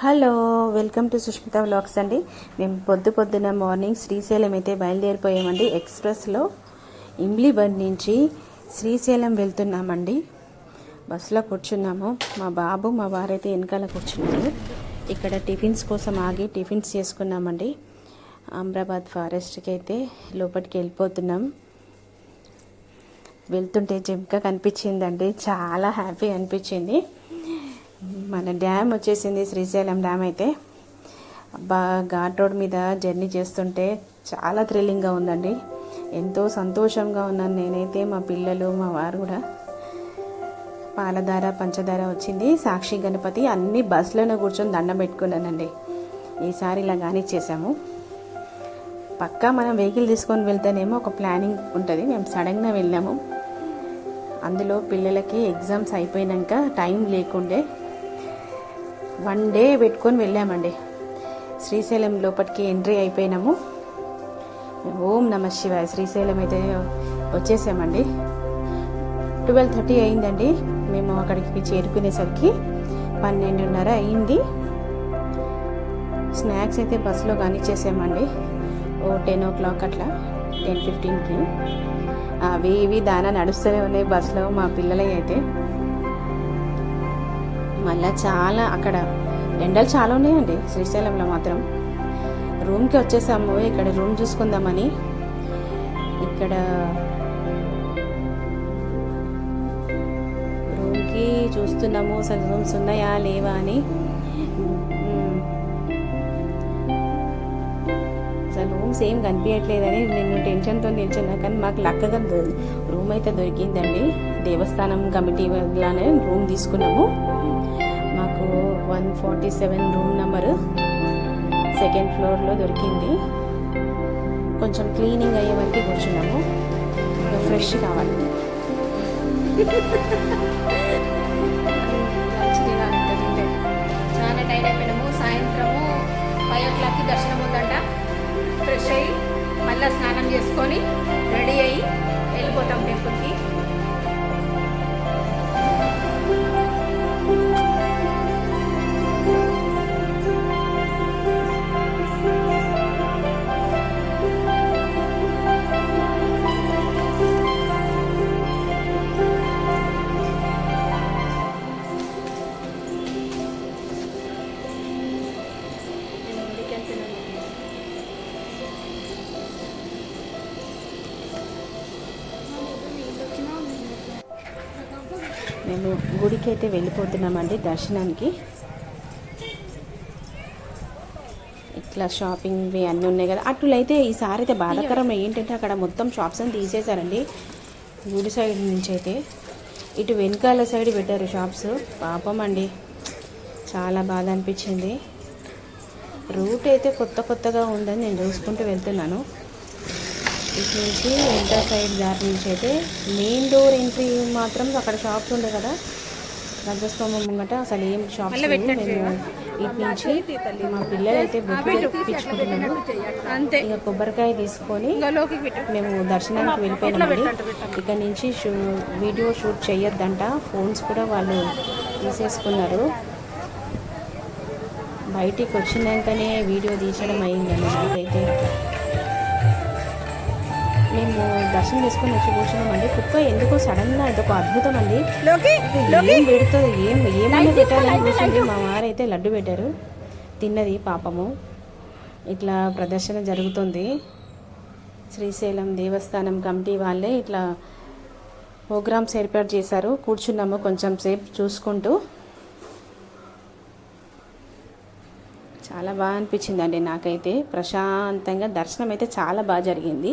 Hello welcome to Sushmitha vlogs అండి. మేము పొద్దు పొద్దున మార్నింగ్ శ్రీశైలం అయితే బయలుదేరిపోయామండి. ఎక్స్ప్రెస్లో ఇమ్లీబండ్ నుంచి శ్రీశైలం వెళ్తున్నామండి. బస్సులో కూర్చున్నాము. మా బాబు మా వారైతే వెనకాల కూర్చున్నారు. ఇక్కడ టిఫిన్స్ కోసం ఆగి టిఫిన్స్ చేసుకున్నామండి. అమ్రాబాద్ ఫారెస్ట్కి అయితే లోపలికి వెళ్ళిపోతున్నాం. వెళ్తుంటే జంక కనిపించిందండి. చాలా హ్యాపీ అనిపించింది. మన డ్యామ్ వచ్చేసింది శ్రీశైలం డ్యామ్ అయితే. అబ్బా ఘాట్ రోడ్ మీద జర్నీ చేస్తుంటే చాలా థ్రిల్లింగ్గా ఉందండి. ఎంతో సంతోషంగా ఉన్నాను నేనైతే మా పిల్లలు మా వారు కూడా. పాలధార పంచదార వచ్చింది. సాక్షి గణపతి అన్ని బస్సులోనే కూర్చొని దండం పెట్టుకున్నానండి. ఈసారి ఇలా కానీ చేసాము పక్కా మనం వెహికల్ తీసుకొని వెళ్తేనేమో ఒక ప్లానింగ్ ఉంటుంది. మేము సడన్గా వెళ్ళాము. అందులో పిల్లలకి ఎగ్జామ్స్ అయిపోయినాక టైం లేకుండే వన్ డే పెట్టుకొని వెళ్ళామండి. శ్రీశైలం లోపలికి ఎంట్రీ అయిపోయినాము. ఓం నమ శివాయ. శ్రీశైలం అయితే వచ్చేసామండి. ట్వెల్వ్ థర్టీ అయిందండి. మేము అక్కడికి చేరుకునేసరికి పన్నెండున్నర అయింది. స్నాక్స్ అయితే బస్సులో కానీ చేసామండి. ఓ టెన్ ఓ క్లాక్ అట్లా టెన్ ఫిఫ్టీన్కి. అవి ఇవి దానా నడుస్తూనే ఉన్నాయి బస్సులో మా పిల్లలవి అయితే. మళ్ళీ చాలా అక్కడ ఎండలు చాలా ఉన్నాయండి. శ్రీశైలంలో మాత్రం. రూమ్కి వచ్చేసాము. ఇక్కడ రూమ్ చూసుకుందామని. ఇక్కడ రూమ్కి చూస్తున్నాము. అసలు రూమ్స్ ఉన్నాయా? లేవా అని. అసలు రూమ్స్ ఏం కనిపించట్లేదని నేను టెన్షన్తో నిల్చున్నా. కానీ మాకు లక్కగా రూమ్ అయితే దొరికిందండి. దేవస్థానం కమిటీ లానే రూమ్ తీసుకున్నాము. మాకు one forty seven room number second ఫ్లోర్లో దొరికింది. కొంచెం క్లీనింగ్ అయ్యే వరకు కూర్చున్నాము. ఫ్రెష్ కావాలి. చాలా టైం అయిపోయినాము సాయంత్రము ఫైవ్ ఓ క్లాక్కి దర్శనం ఉందంట ఫ్రెష్ అయ్యి మళ్ళీ స్నానం చేసుకొని రెడీ అయ్యి వెళ్ళిపోతాం టెంపుల్కి. మేము గుడికి అయితే వెళ్ళిపోతున్నామండి దర్శనానికి. ఇట్లా షాపింగ్ ఇవి అన్నీ ఉన్నాయి కదా. అట్లయితే ఈసారి అయితే బాధాకరం. ఏంటంటే అక్కడ మొత్తం షాప్స్ అని తీసేశారండి. గుడి సైడ్ నుంచి అయితే ఇటు వెనకాల సైడ్ పెట్టారు షాప్స్. పాపం అండి. చాలా బాధ అనిపించింది. రూట్ అయితే కొత్త కొత్తగా ఉందని నేను చూసుకుంటూ వెళ్తున్నాను. ఇటు నుంచి వెంట సైడ్ దారి నుంచి అయితే మెయిన్ డోర్ ఎంట్రీ మాత్రం అక్కడ షాప్స్ ఉండే కదా. రజస్వామి ముంగట అసలు ఏం షాప్స్ ఇటు నుంచి మా పిల్లలు అయితే తెప్పించుకుంటున్నాము అంతే. ఇక కొబ్బరికాయ తీసుకొని మేము దర్శనానికి వెళ్ళిపోయినామండి ఇక్కడ నుంచి షూ వీడియో షూట్ చేయొద్దంట ఫోన్స్ కూడా వాళ్ళు తీసేసుకున్నారు. బయటికి వచ్చినాకనే వీడియో తీసడం అయిందండి నాకైతే. మేము దర్శనం చేసుకొని వచ్చి కూర్చున్నామండి. కుక్క ఎందుకో సడన్గా ఇదొక అద్భుతం అండి ఏం పెడుతుంది? ఏం ఏమైనా పెట్టాలని కూర్చుంటే మా వారైతే లడ్డు పెట్టారు. తిన్నది పాపము. ఇట్లా ప్రదర్శన జరుగుతుంది. శ్రీశైలం దేవస్థానం కమిటీ వాళ్ళే ఇట్లా ప్రోగ్రామ్స్ ఏర్పాటు చేశారు. కూర్చున్నాము కొంచెం సేపు చూసుకుంటూ. చాలా బాగా అనిపించిందండి నాకైతే. ప్రశాంతంగా దర్శనం అయితే చాలా బాగా జరిగింది.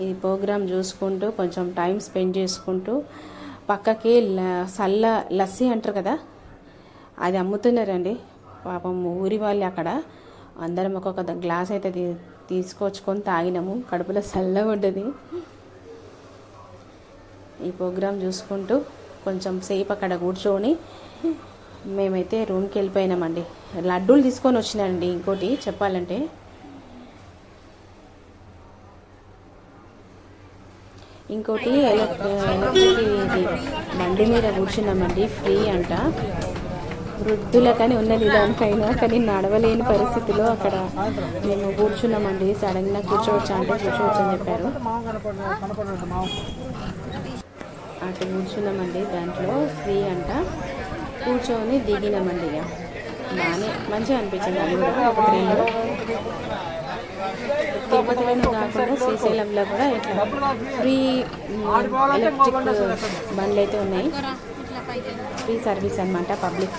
ఈ ప్రోగ్రాం చూసుకుంటూ కొంచెం టైం స్పెండ్ చేసుకుంటూ పక్కకి ల- సల్ల లస్సీ అంటారు కదా అది అమ్ముతున్నారండి. పాపం ఊరి వాళ్ళు అక్కడ. అందరం ఒక్కొక్క గ్లాస్ అయితే తీ- తీసుకొచ్చుకొని తాగినాము. కడుపులో చల్లగా ఉంటుంది. ఈ ప్రోగ్రాం చూసుకుంటూ కొంచెం సేపు అక్కడ కూర్చొని మేమైతే రూమ్కి వెళ్ళిపోయినామండి. లడ్డూలు తీసుకొని వచ్చినానండి ఇంకోటి చెప్పాలంటే. ఇంకోటి ఎలక్ట్రిక్ ఇది బండి మీద కూర్చున్నామండి ఫ్రీ అంట. వృద్ధులకని ఉన్నది దానిపైన కానీ నడవలేని పరిస్థితిలో అక్కడ మేము కూర్చున్నామండి. సడన్గా కూర్చోవచ్చా అంటే కూర్చోవచ్చు అని చెప్పారు. అటు కూర్చున్నామండి దాంట్లో ఫ్రీ అంట. కూర్చొని దిగినామండి ఇక. బాగానే మంచిగా అనిపించింది. అది కూడా ఒక ఫ్రీ తిరుపతిలోనే కాకుండా శ్రీశైలంలో కూడా ఇట్లా ఫ్రీ ఎలక్ట్రిక్ బండ్లు అయితే ఉన్నాయి. ఫ్రీ సర్వీస్ అనమాట పబ్లిక్.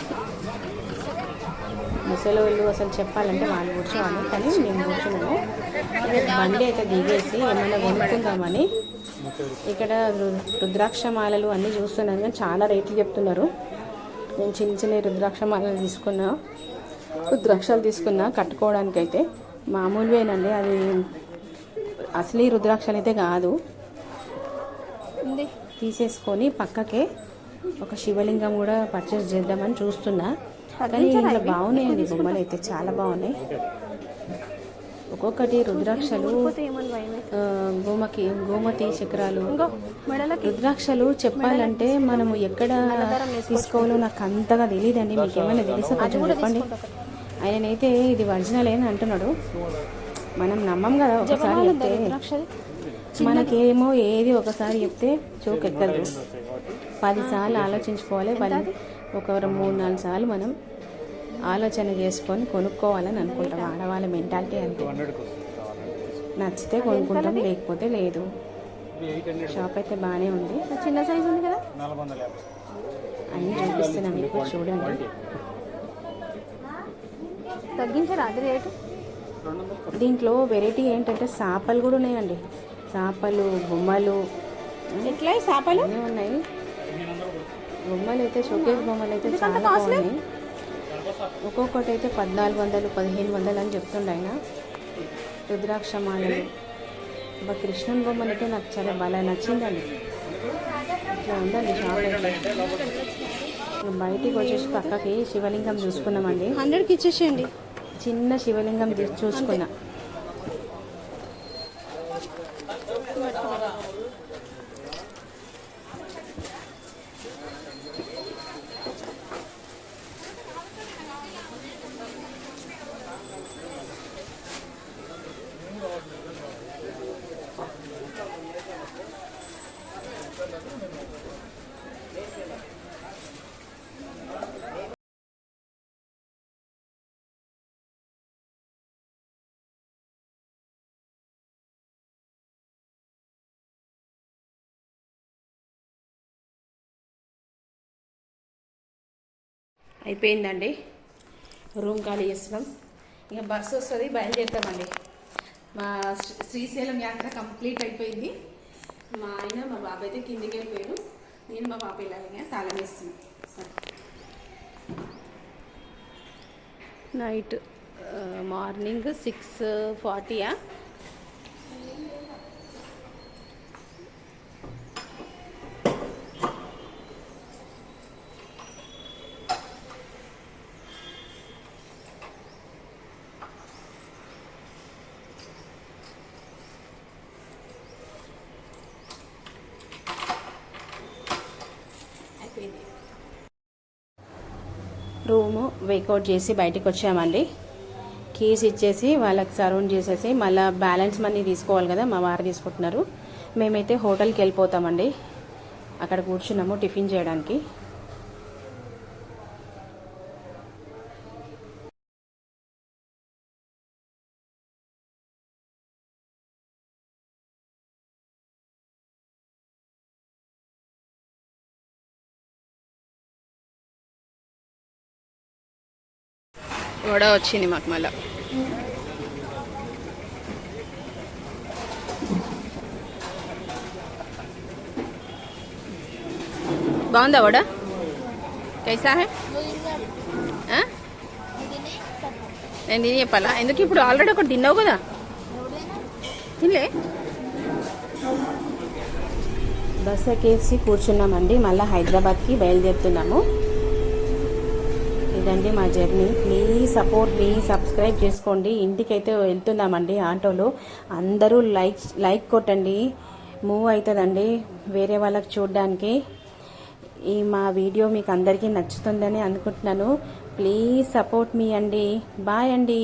ముసలి వాళ్ళు అసలు చెప్పాలంటే వాళ్ళు కూర్చోవాలి కానీ మేము కూర్చున్నాము. బండి అయితే దిగేసి ఏమైనా కొనుక్కుందామని ఇక్కడ రుద్రాక్ష మాలలు అన్నీ చూస్తున్నాను కానీ చాలా రేట్లు చెప్తున్నారు. నేను చిన్న చిన్న రుద్రాక్ష మాలలు తీసుకున్నా రుద్రాక్షలు తీసుకున్నా కట్టుకోవడానికైతే. మామూలువేనండి అది అసలు రుద్రాక్షలు అయితే కాదు తీసేసుకొని పక్కకే ఒక శివలింగం కూడా పర్చేస్ చేద్దామని చూస్తున్నా. కానీ ఇంట్లో బాగున్నాయండి బొమ్మలు అయితే చాలా బాగున్నాయి. ఒక్కొక్కటి రుద్రాక్షలు గోమకి గోమతి చక్రాలు. రుద్రాక్షలు చెప్పాలంటే మనము ఎక్కడ తీసుకోవాలో నాకు అంతగా తెలియదండి మీకు ఏమైనా తెలుసా కొంచెం చెప్పండి? ఆయననైతే ఇది ఒరిజినల్ అని అంటున్నాడు. మనం నమ్మం కదా ఒకసారి చెప్తే. మనకేమో ఏది ఒకసారి చెప్తే చోకెక్కదు పదిసార్లు ఆలోచించుకోవాలి. పది ఒక మూడు నాలుగు సార్లు మనం ఆలోచన చేసుకొని కొనుక్కోవాలని అనుకుంటాం. ఆడవాళ్ళ మెంటాలిటీ అంతే. నచ్చితే కొనుక్కుంటాం లేకపోతే లేదు. షాప్ అయితే బాగానే ఉంది. చిన్న సైజు ఉంది కదా? అన్నీ చూపిస్తున్నాం మీకు చూడండి. తగ్గించరా? అది రేటు దీంట్లో వెరైటీ ఏంటంటే చేపలు కూడా ఉన్నాయండి. చేపలు బొమ్మలు ఎట్లా చేపలు ఉన్నాయి. బొమ్మలు అయితే షోకేస్ బొమ్మలు అయితే చాలా బాగున్నాయి. ఒక్కొక్కటి అయితే పద్నాలుగు వందలు పదిహేను వందలు అని చెప్తుండే ఆయన. రుద్రాక్ష మాలలు మా కృష్ణన్ బొమ్మలు అయితే నాకు చాలా బాగా నచ్చిందండి. ఇట్లా ఉందండి షాప్ అయితే. బయటికి వచ్చేసి పక్కకి శివలింగం చూసుకున్నామండి. హండ్రెడ్కి ఇచ్చేసేయండి. చిన్న శివలింగం చూసుకున్నా. అయిపోయిందండి. రూమ్ ఖాళీ చేస్తున్నాం. ఇక బస్సు వస్తుంది బయలుదేరుతామండి. మా శ్రీ- శ్రీశైలం యాత్ర కంప్లీట్ అయిపోయింది. మా ఆయన మా బాబాయ్ అయితే కిందికి వెళ్ళిపోయారు నేను మా పాప వెళ్ళాలి తాళం వేస్తున్నాను నైట్ మార్నింగ్ సిక్స్ ఫార్టీయా అయిపోయింది రూము వేకౌట్ చేసి బయటకు వచ్చామండి. కీస్ ఇచ్చేసి వాళ్ళకి సరౌండ్ చేసేసి మళ్ళీ బ్యాలెన్స్ మనీ తీసుకోవాలి కదా మా వారు తీసుకుంటున్నారు. మేమైతే హోటల్కి వెళ్ళిపోతామండి. అక్కడ కూర్చున్నాము టిఫిన్ చేయడానికి. వడ వచ్చింది మాకు మళ్ళా. బాగుందా వడ? కైసా హే? నేను తిని చెప్పాలా? ఎందుకు ఇప్పుడు ఆల్రెడీ ఒకటి తిన్నావు కదా? తినలే. బస్ ఎక్కేసి కూర్చున్నామండి. మళ్ళీ హైదరాబాద్కి బయలుదేరుతున్నాము. ఇదండి మా జర్నీ. ప్లీజ్ సపోర్ట్ మీ సబ్స్క్రైబ్ చేసుకోండి. ఇంటికైతే వెళ్తున్నామండి ఆటోలో. అందరూ లైక్ లైక్ కొట్టండి. మూవ్ అవుతుందండి వేరే వాళ్ళకి చూడడానికి. ఈ మా వీడియో మీకు అందరికీ నచ్చుతుందని అనుకుంటున్నాను. ప్లీజ్ సపోర్ట్ మీ అండి. బాయ్ అండి.